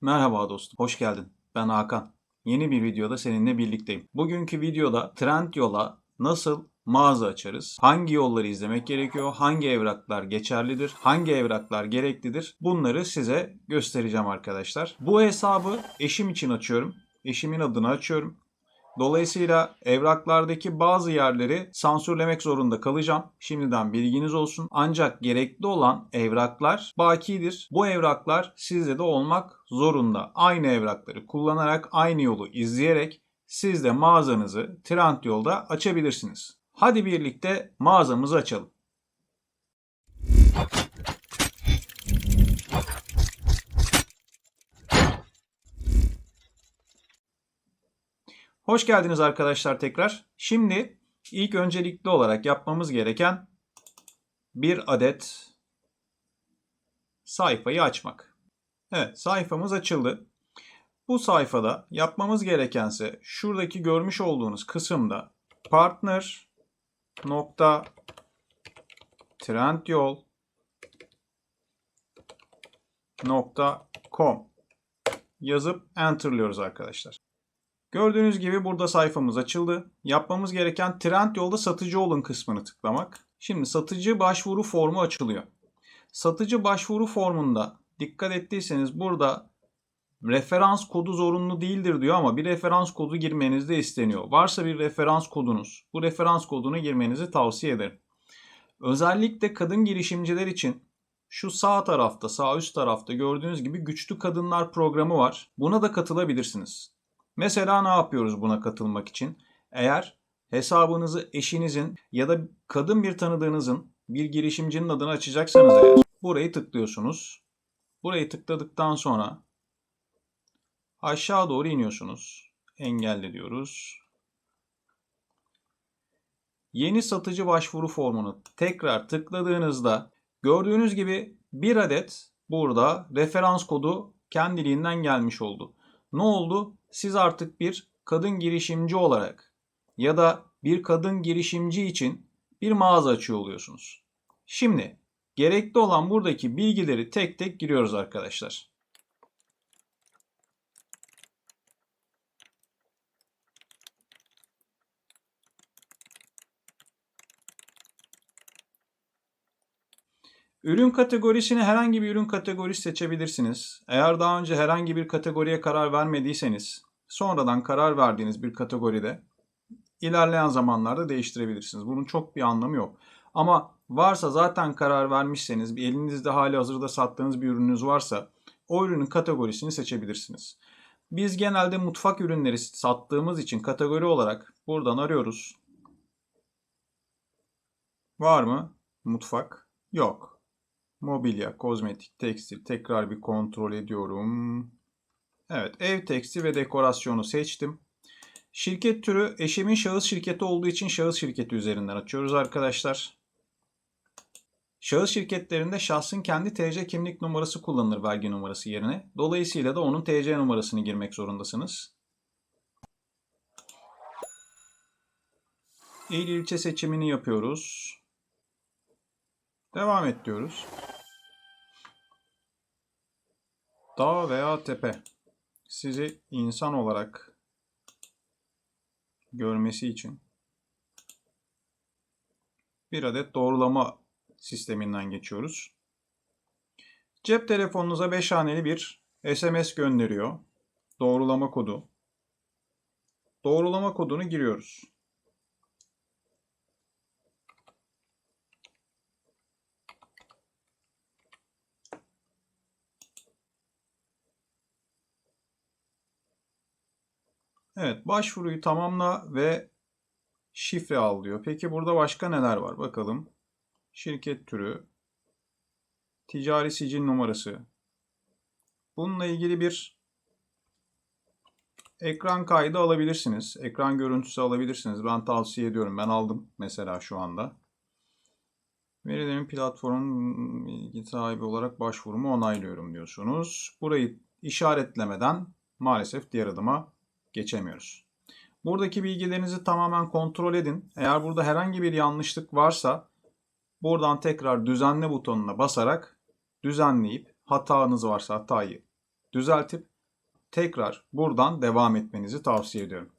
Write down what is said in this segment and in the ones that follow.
Merhaba dostum, hoş geldin. Ben Hakan. Yeni bir videoda seninle birlikteyim. Bugünkü videoda Trendyol'a nasıl mağaza açarız? Hangi yolları izlemek gerekiyor? Hangi evraklar geçerlidir? Hangi evraklar gereklidir? Bunları size göstereceğim arkadaşlar. Bu hesabı eşim için açıyorum. Eşimin adını açıyorum. Dolayısıyla evraklardaki bazı yerleri sansürlemek zorunda kalacağım. Şimdiden bilginiz olsun. Ancak gerekli olan evraklar bakidir. Bu evraklar sizde de olmak zorunda. Aynı evrakları kullanarak, aynı yolu izleyerek siz de mağazanızı Trendyol'da açabilirsiniz. Hadi birlikte mağazamızı açalım. Hoş geldiniz arkadaşlar tekrar. Şimdi ilk öncelikli olarak yapmamız gereken bir adet sayfayı açmak. Evet sayfamız açıldı. Bu sayfada yapmamız gerekense şuradaki görmüş olduğunuz kısımda partner nokta trendyol nokta com yazıp enter'lıyoruz arkadaşlar. Gördüğünüz gibi burada sayfamız açıldı. Yapmamız gereken Trendyol'da satıcı olun kısmını tıklamak. Şimdi satıcı başvuru formu açılıyor. Satıcı başvuru formunda dikkat ettiyseniz burada referans kodu zorunlu değildir diyor ama bir referans kodu girmeniz de isteniyor. Varsa bir referans kodunuz, bu referans kodunu girmenizi tavsiye ederim. Özellikle kadın girişimciler için şu sağ tarafta, sağ üst tarafta gördüğünüz gibi Güçlü Kadınlar programı var. Buna da katılabilirsiniz. Mesela ne yapıyoruz buna katılmak için? Eğer hesabınızı eşinizin ya da kadın bir tanıdığınızın bir girişimcinin adını açacaksanız eğer burayı tıklıyorsunuz. Burayı tıkladıktan sonra aşağı doğru iniyorsunuz. Engelle diyoruz. Yeni satıcı başvuru formunu tekrar tıkladığınızda gördüğünüz gibi bir adet burada referans kodu kendiliğinden gelmiş oldu. Ne oldu? Siz artık bir kadın girişimci olarak ya da bir kadın girişimci için bir mağaza açıyor oluyorsunuz. Şimdi gerekli olan buradaki bilgileri tek tek giriyoruz arkadaşlar. Ürün kategorisini herhangi bir ürün kategorisi seçebilirsiniz. Eğer daha önce herhangi bir kategoriye karar vermediyseniz, sonradan karar verdiğiniz bir kategoride ilerleyen zamanlarda değiştirebilirsiniz. Bunun çok bir anlamı yok. Ama varsa zaten karar vermişseniz, bir elinizde hali hazırda sattığınız bir ürününüz varsa o ürünün kategorisini seçebilirsiniz. Biz genelde mutfak ürünleri sattığımız için kategori olarak buradan arıyoruz. Var mı? Mutfak. Yok. Mobilya, kozmetik, tekstil tekrar bir kontrol ediyorum. Evet, ev tekstil ve dekorasyonu seçtim. Şirket türü eşimin şahıs şirketi olduğu için şahıs şirketi üzerinden açıyoruz arkadaşlar. Şahıs şirketlerinde şahsın kendi TC kimlik numarası kullanılır vergi numarası yerine. Dolayısıyla da onun TC numarasını girmek zorundasınız. İl ilçe seçimini yapıyoruz. Devam et diyoruz. Dağ veya tepe sizi insan olarak görmesi için bir adet doğrulama sisteminden geçiyoruz. Cep telefonunuza 5 haneli bir SMS gönderiyor. Doğrulama kodu. Doğrulama kodunu giriyoruz. Evet, başvuruyu tamamla ve şifre al diyor. Peki burada başka neler var? Bakalım. Şirket türü, ticari sicil numarası. Bununla ilgili bir ekran kaydı alabilirsiniz. Ekran görüntüsü alabilirsiniz. Ben tavsiye ediyorum. Ben aldım mesela şu anda. Verilerin platformun ilgi sahibi olarak başvurumu onaylıyorum diyorsunuz. Burayı işaretlemeden maalesef diğer adıma geçemiyoruz. Buradaki bilgilerinizi tamamen kontrol edin. Eğer burada herhangi bir yanlışlık varsa buradan tekrar düzenle butonuna basarak düzenleyip hatanız varsa hatayı düzeltip tekrar buradan devam etmenizi tavsiye ediyorum.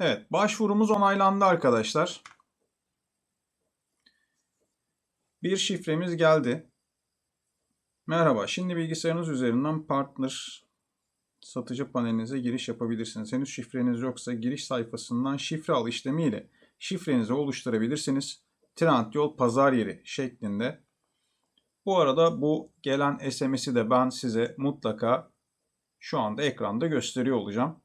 Evet, başvurumuz onaylandı arkadaşlar. Bir şifremiz geldi. Merhaba, şimdi bilgisayarınız üzerinden partner satıcı panelinize giriş yapabilirsiniz. Henüz şifreniz yoksa giriş sayfasından şifre al işlemiyle şifrenizi oluşturabilirsiniz. Trendyol pazar yeri şeklinde. Bu arada bu gelen SMS'i de ben size mutlaka şu anda ekranda gösteriyor olacağım.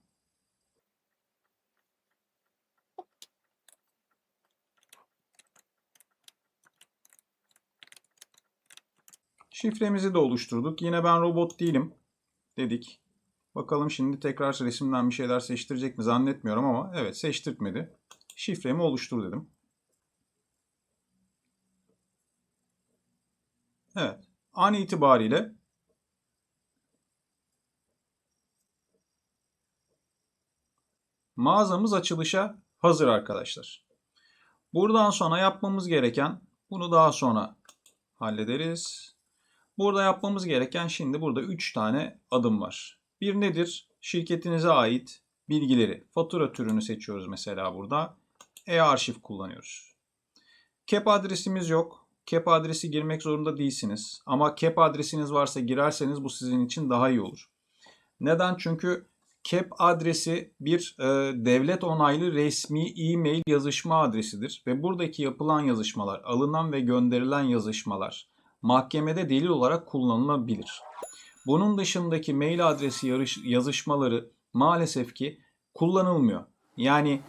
Şifremizi de oluşturduk. Yine ben robot değilim dedik. Bakalım şimdi tekrar resimden bir şeyler seçtirecek mi zannetmiyorum ama evet seçtirtmedi. Şifremi oluştur dedim. Evet. An itibariyle mağazamız açılışa hazır arkadaşlar. Buradan sonra yapmamız gereken bunu daha sonra hallederiz. Burada yapmamız gereken şimdi burada 3 tane adım var. Bir nedir? Şirketinize ait bilgileri. Fatura türünü seçiyoruz mesela burada. E-arşiv kullanıyoruz. CAP adresimiz yok. CAP adresi girmek zorunda değilsiniz. Ama CAP adresiniz varsa girerseniz bu sizin için daha iyi olur. Neden? Çünkü CAP adresi bir e, devlet onaylı resmi e-mail yazışma adresidir. Ve buradaki yapılan yazışmalar, alınan ve gönderilen yazışmalar mahkemede delil olarak kullanılabilir. Bunun dışındaki mail adresi yarış, yazışmaları maalesef ki kullanılmıyor. Yani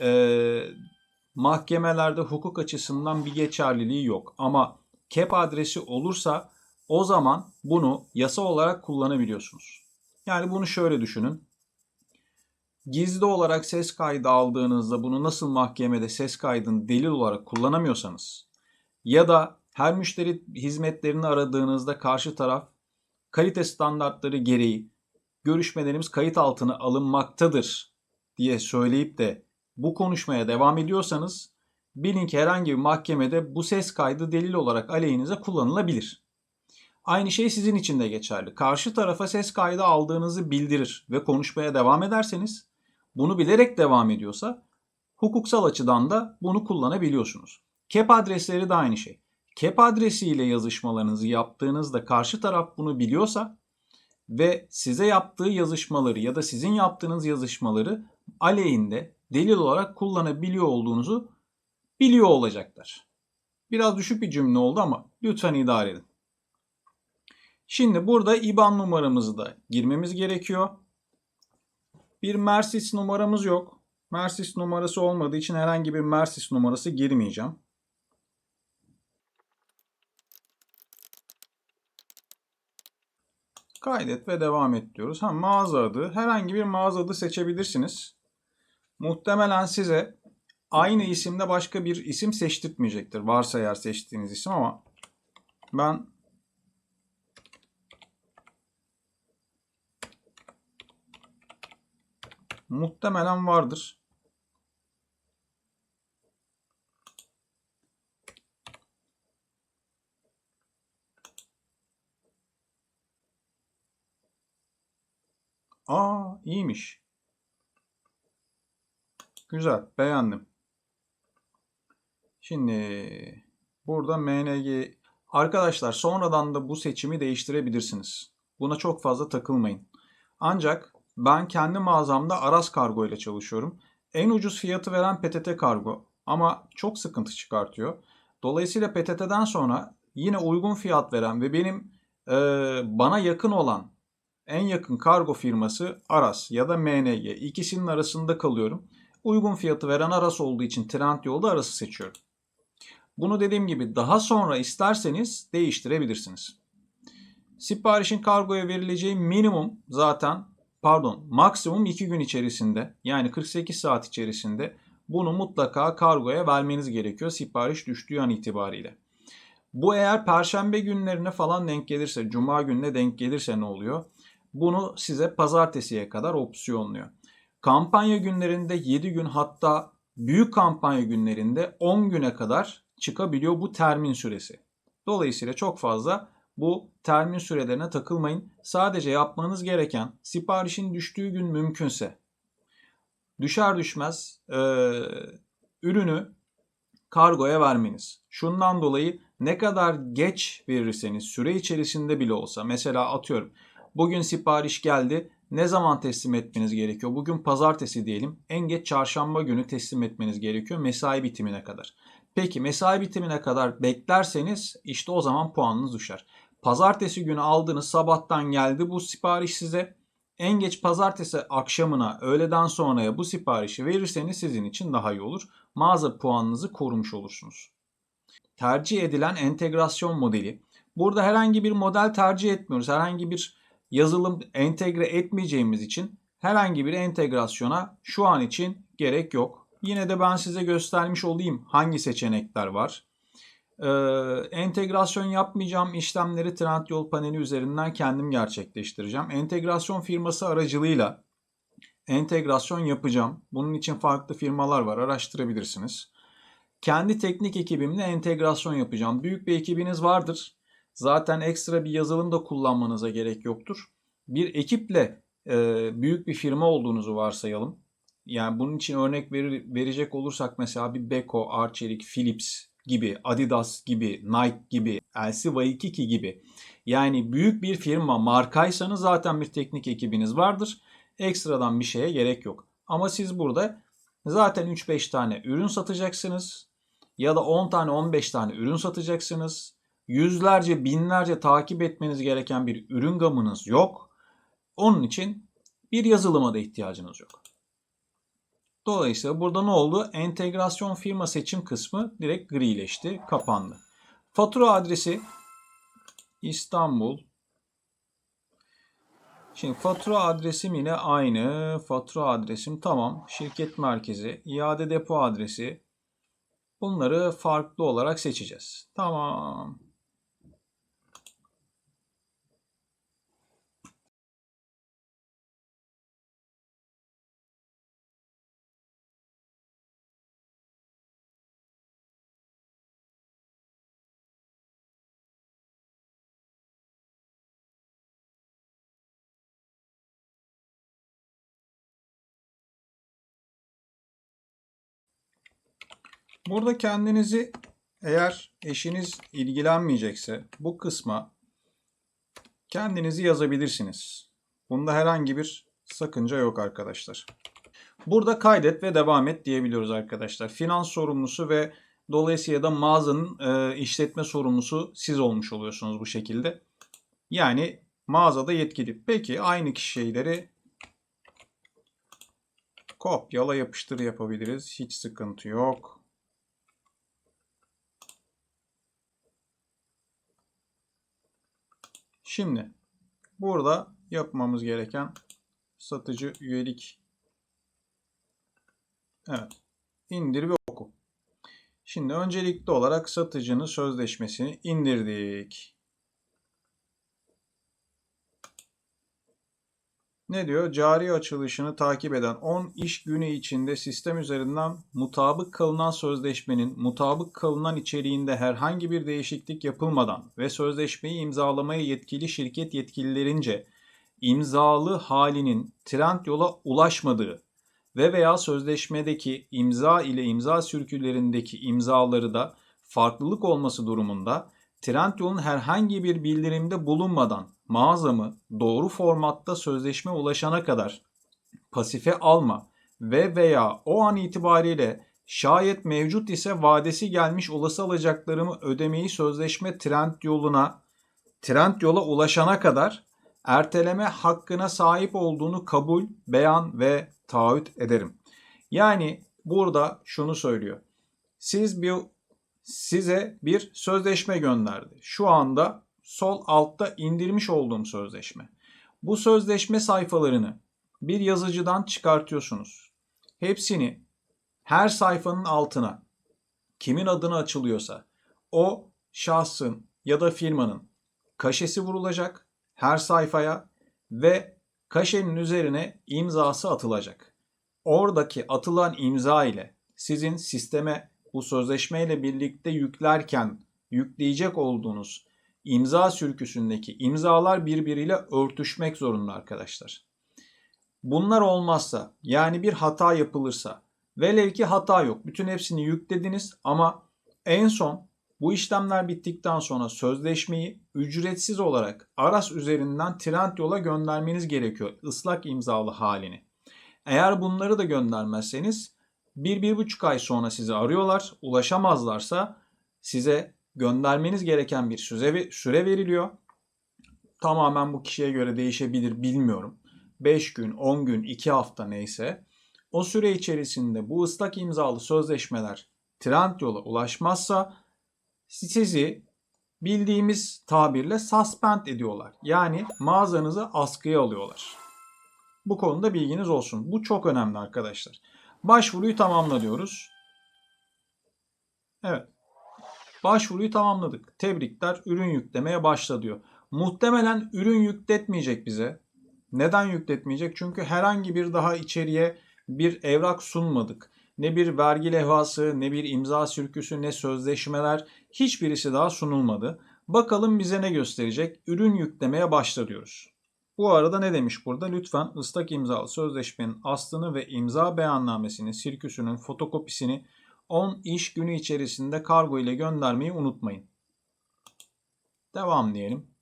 e, mahkemelerde hukuk açısından bir geçerliliği yok. Ama CAP adresi olursa o zaman bunu yasa olarak kullanabiliyorsunuz. Yani bunu şöyle düşünün. Gizli olarak ses kaydı aldığınızda bunu nasıl mahkemede ses kaydını delil olarak kullanamıyorsanız ya da her müşteri hizmetlerini aradığınızda karşı taraf kalite standartları gereği görüşmelerimiz kayıt altına alınmaktadır diye söyleyip de bu konuşmaya devam ediyorsanız bilin ki herhangi bir mahkemede bu ses kaydı delil olarak aleyhinize kullanılabilir. Aynı şey sizin için de geçerli. Karşı tarafa ses kaydı aldığınızı bildirir ve konuşmaya devam ederseniz bunu bilerek devam ediyorsa hukuksal açıdan da bunu kullanabiliyorsunuz. CAP adresleri de aynı şey. CAP adresiyle yazışmalarınızı yaptığınızda karşı taraf bunu biliyorsa ve size yaptığı yazışmaları ya da sizin yaptığınız yazışmaları aleyhinde delil olarak kullanabiliyor olduğunuzu biliyor olacaklar. Biraz düşük bir cümle oldu ama lütfen idare edin. Şimdi burada IBAN numaramızı da girmemiz gerekiyor. Bir Mersis numaramız yok. Mersis numarası olmadığı için herhangi bir Mersis numarası girmeyeceğim. Kaydet ve devam et diyoruz. Ha, mağaza adı. Herhangi bir mağaza adı seçebilirsiniz. Muhtemelen size aynı isimde başka bir isim seçtirtmeyecektir. Varsa eğer seçtiğiniz isim ama ben muhtemelen vardır. Aa iyiymiş. Güzel beğendim. Şimdi burada MNG arkadaşlar sonradan da bu seçimi değiştirebilirsiniz. Buna çok fazla takılmayın. Ancak ben kendi mağazamda Aras Kargo ile çalışıyorum. En ucuz fiyatı veren PTT Kargo ama çok sıkıntı çıkartıyor. Dolayısıyla PTT'den sonra yine uygun fiyat veren ve benim e, bana yakın olan en yakın kargo firması Aras ya da MNG. İkisinin arasında kalıyorum. Uygun fiyatı veren Aras olduğu için Trendyol'da Aras'ı seçiyorum. Bunu dediğim gibi daha sonra isterseniz değiştirebilirsiniz. Siparişin kargoya verileceği minimum zaten pardon maksimum 2 gün içerisinde yani 48 saat içerisinde bunu mutlaka kargoya vermeniz gerekiyor sipariş düştüğü an itibariyle. Bu eğer perşembe günlerine falan denk gelirse, cuma gününe denk gelirse ne oluyor? Bunu size pazartesiye kadar opsiyonluyor. Kampanya günlerinde 7 gün hatta büyük kampanya günlerinde 10 güne kadar çıkabiliyor bu termin süresi. Dolayısıyla çok fazla bu termin sürelerine takılmayın. Sadece yapmanız gereken siparişin düştüğü gün mümkünse düşer düşmez e, ürünü kargoya vermeniz. Şundan dolayı ne kadar geç verirseniz süre içerisinde bile olsa mesela atıyorum bugün sipariş geldi ne zaman teslim etmeniz gerekiyor? Bugün pazartesi diyelim. En geç çarşamba günü teslim etmeniz gerekiyor mesai bitimine kadar. Peki mesai bitimine kadar beklerseniz işte o zaman puanınız düşer. Pazartesi günü aldığınız sabahtan geldi bu sipariş size. En geç pazartesi akşamına öğleden sonraya bu siparişi verirseniz sizin için daha iyi olur. Mağaza puanınızı korumuş olursunuz. Tercih edilen entegrasyon modeli. Burada herhangi bir model tercih etmiyoruz. Herhangi bir yazılım entegre etmeyeceğimiz için herhangi bir entegrasyona şu an için gerek yok. Yine de ben size göstermiş olayım hangi seçenekler var. Ee, entegrasyon yapmayacağım işlemleri Trendyol paneli üzerinden kendim gerçekleştireceğim. Entegrasyon firması aracılığıyla entegrasyon yapacağım. Bunun için farklı firmalar var araştırabilirsiniz. Kendi teknik ekibimle entegrasyon yapacağım. Büyük bir ekibiniz vardır. Zaten ekstra bir yazılım da kullanmanıza gerek yoktur. Bir ekiple e, büyük bir firma olduğunuzu varsayalım. Yani bunun için örnek verir, verecek olursak mesela bir Beko, Arçelik, Philips gibi, Adidas gibi, Nike gibi, LC Waikiki gibi. Yani büyük bir firma markaysanız zaten bir teknik ekibiniz vardır. Ekstradan bir şeye gerek yok. Ama siz burada zaten 3-5 tane ürün satacaksınız ya da 10 tane 15 tane ürün satacaksınız. Yüzlerce, binlerce takip etmeniz gereken bir ürün gamınız yok. Onun için bir yazılıma da ihtiyacınız yok. Dolayısıyla burada ne oldu? Entegrasyon firma seçim kısmı direkt grileşti, kapandı. Fatura adresi İstanbul. Şimdi fatura adresim yine aynı. Fatura adresim tamam. Şirket merkezi, iade depo adresi. Bunları farklı olarak seçeceğiz. Tamam. Burada kendinizi eğer eşiniz ilgilenmeyecekse bu kısma kendinizi yazabilirsiniz. Bunda herhangi bir sakınca yok arkadaşlar. Burada kaydet ve devam et diyebiliyoruz arkadaşlar. Finans sorumlusu ve dolayısıyla da mağazanın e, işletme sorumlusu siz olmuş oluyorsunuz bu şekilde. Yani mağazada yetkili. Peki aynı şeyleri kopyala yapıştır yapabiliriz. Hiç sıkıntı yok. Şimdi burada yapmamız gereken satıcı üyelik. Evet. İndir ve oku. Şimdi öncelikli olarak satıcının sözleşmesini indirdik. Ne diyor? Cari açılışını takip eden 10 iş günü içinde sistem üzerinden mutabık kalınan sözleşmenin mutabık kalınan içeriğinde herhangi bir değişiklik yapılmadan ve sözleşmeyi imzalamaya yetkili şirket yetkililerince imzalı halinin trend yola ulaşmadığı ve veya sözleşmedeki imza ile imza sürkülerindeki imzaları da farklılık olması durumunda Trendyol'un herhangi bir bildirimde bulunmadan mağazamı doğru formatta sözleşme ulaşana kadar pasife alma ve veya o an itibariyle şayet mevcut ise vadesi gelmiş olası alacaklarımı ödemeyi sözleşme trend yoluna trend yola ulaşana kadar erteleme hakkına sahip olduğunu kabul, beyan ve taahhüt ederim. Yani burada şunu söylüyor. Siz bir size bir sözleşme gönderdi. Şu anda sol altta indirmiş olduğum sözleşme. Bu sözleşme sayfalarını bir yazıcıdan çıkartıyorsunuz. Hepsini her sayfanın altına kimin adına açılıyorsa o şahsın ya da firmanın kaşesi vurulacak her sayfaya ve kaşenin üzerine imzası atılacak. Oradaki atılan imza ile sizin sisteme bu sözleşmeyle birlikte yüklerken yükleyecek olduğunuz imza sürküsündeki imzalar birbiriyle örtüşmek zorunda arkadaşlar. Bunlar olmazsa yani bir hata yapılırsa velev ki hata yok. Bütün hepsini yüklediniz ama en son bu işlemler bittikten sonra sözleşmeyi ücretsiz olarak Aras üzerinden Trendyol'a göndermeniz gerekiyor. ıslak imzalı halini. Eğer bunları da göndermezseniz 1-1,5 ay sonra sizi arıyorlar. Ulaşamazlarsa size göndermeniz gereken bir süre, süre veriliyor. Tamamen bu kişiye göre değişebilir bilmiyorum. 5 gün, 10 gün, 2 hafta neyse. O süre içerisinde bu ıslak imzalı sözleşmeler Trendyol'a ulaşmazsa sizi bildiğimiz tabirle suspend ediyorlar. Yani mağazanızı askıya alıyorlar. Bu konuda bilginiz olsun. Bu çok önemli arkadaşlar. Başvuruyu tamamla diyoruz. Evet. Başvuruyu tamamladık. Tebrikler ürün yüklemeye başla diyor. Muhtemelen ürün yükletmeyecek bize. Neden yükletmeyecek? Çünkü herhangi bir daha içeriye bir evrak sunmadık. Ne bir vergi levhası, ne bir imza sürküsü, ne sözleşmeler hiçbirisi daha sunulmadı. Bakalım bize ne gösterecek? Ürün yüklemeye başla diyoruz. Bu arada ne demiş burada? Lütfen ıslak imzalı sözleşmenin aslını ve imza beyannamesinin sirküsünün fotokopisini 10 iş günü içerisinde kargo ile göndermeyi unutmayın. Devam diyelim.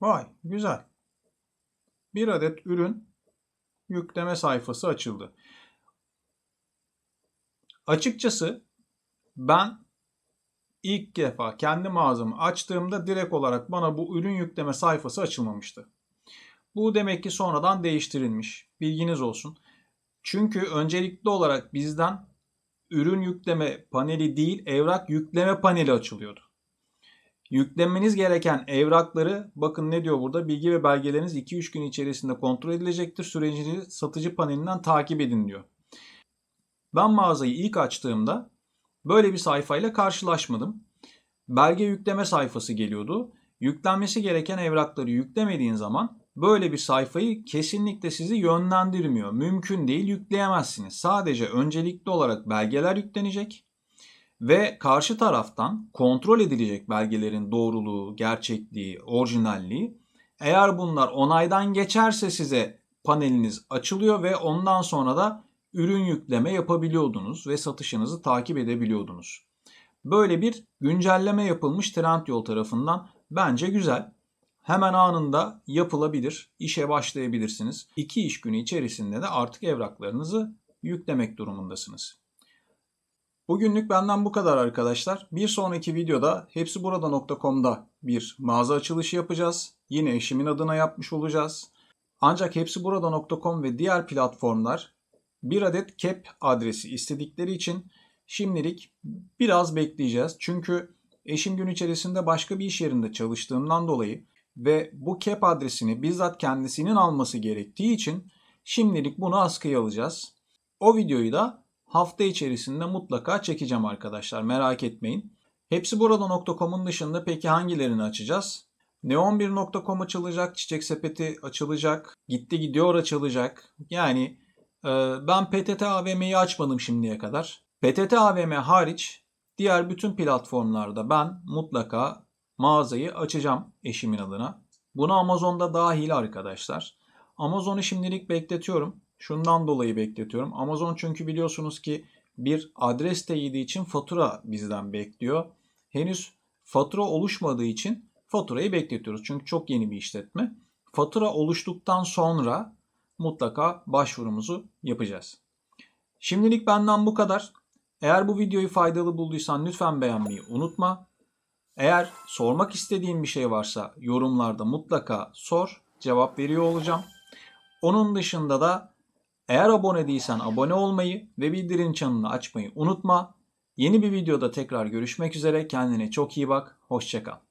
Vay güzel. Bir adet ürün yükleme sayfası açıldı. Açıkçası ben ilk defa kendi mağazamı açtığımda direkt olarak bana bu ürün yükleme sayfası açılmamıştı. Bu demek ki sonradan değiştirilmiş. Bilginiz olsun. Çünkü öncelikli olarak bizden ürün yükleme paneli değil evrak yükleme paneli açılıyordu. Yüklemeniz gereken evrakları bakın ne diyor burada bilgi ve belgeleriniz 2-3 gün içerisinde kontrol edilecektir. Sürecini satıcı panelinden takip edin diyor. Ben mağazayı ilk açtığımda böyle bir sayfayla karşılaşmadım. Belge yükleme sayfası geliyordu. Yüklenmesi gereken evrakları yüklemediğin zaman böyle bir sayfayı kesinlikle sizi yönlendirmiyor. Mümkün değil yükleyemezsiniz. Sadece öncelikli olarak belgeler yüklenecek ve karşı taraftan kontrol edilecek belgelerin doğruluğu, gerçekliği, orijinalliği. Eğer bunlar onaydan geçerse size paneliniz açılıyor ve ondan sonra da ürün yükleme yapabiliyordunuz ve satışınızı takip edebiliyordunuz. Böyle bir güncelleme yapılmış Trendyol tarafından bence güzel. Hemen anında yapılabilir, işe başlayabilirsiniz. İki iş günü içerisinde de artık evraklarınızı yüklemek durumundasınız. Bugünlük benden bu kadar arkadaşlar. Bir sonraki videoda hepsiburada.com'da bir mağaza açılışı yapacağız. Yine eşimin adına yapmış olacağız. Ancak hepsiburada.com ve diğer platformlar bir adet CAP adresi istedikleri için şimdilik biraz bekleyeceğiz. Çünkü eşim gün içerisinde başka bir iş yerinde çalıştığından dolayı ve bu CAP adresini bizzat kendisinin alması gerektiği için şimdilik bunu askıya alacağız. O videoyu da hafta içerisinde mutlaka çekeceğim arkadaşlar merak etmeyin. Hepsi burada.com'un dışında peki hangilerini açacağız? Neon1.com açılacak, Çiçek Sepeti açılacak, Gitti Gidiyor açılacak. Yani ben PTT AVM'yi açmadım şimdiye kadar. PTT AVM hariç diğer bütün platformlarda ben mutlaka mağazayı açacağım eşimin adına. Bunu Amazon'da dahil arkadaşlar. Amazon'u şimdilik bekletiyorum. Şundan dolayı bekletiyorum. Amazon çünkü biliyorsunuz ki bir adres teyidi için fatura bizden bekliyor. Henüz fatura oluşmadığı için faturayı bekletiyoruz. Çünkü çok yeni bir işletme. Fatura oluştuktan sonra mutlaka başvurumuzu yapacağız. Şimdilik benden bu kadar. Eğer bu videoyu faydalı bulduysan lütfen beğenmeyi unutma. Eğer sormak istediğin bir şey varsa yorumlarda mutlaka sor. Cevap veriyor olacağım. Onun dışında da eğer abone değilsen abone olmayı ve bildirim çanını açmayı unutma. Yeni bir videoda tekrar görüşmek üzere. Kendine çok iyi bak. Hoşçakal.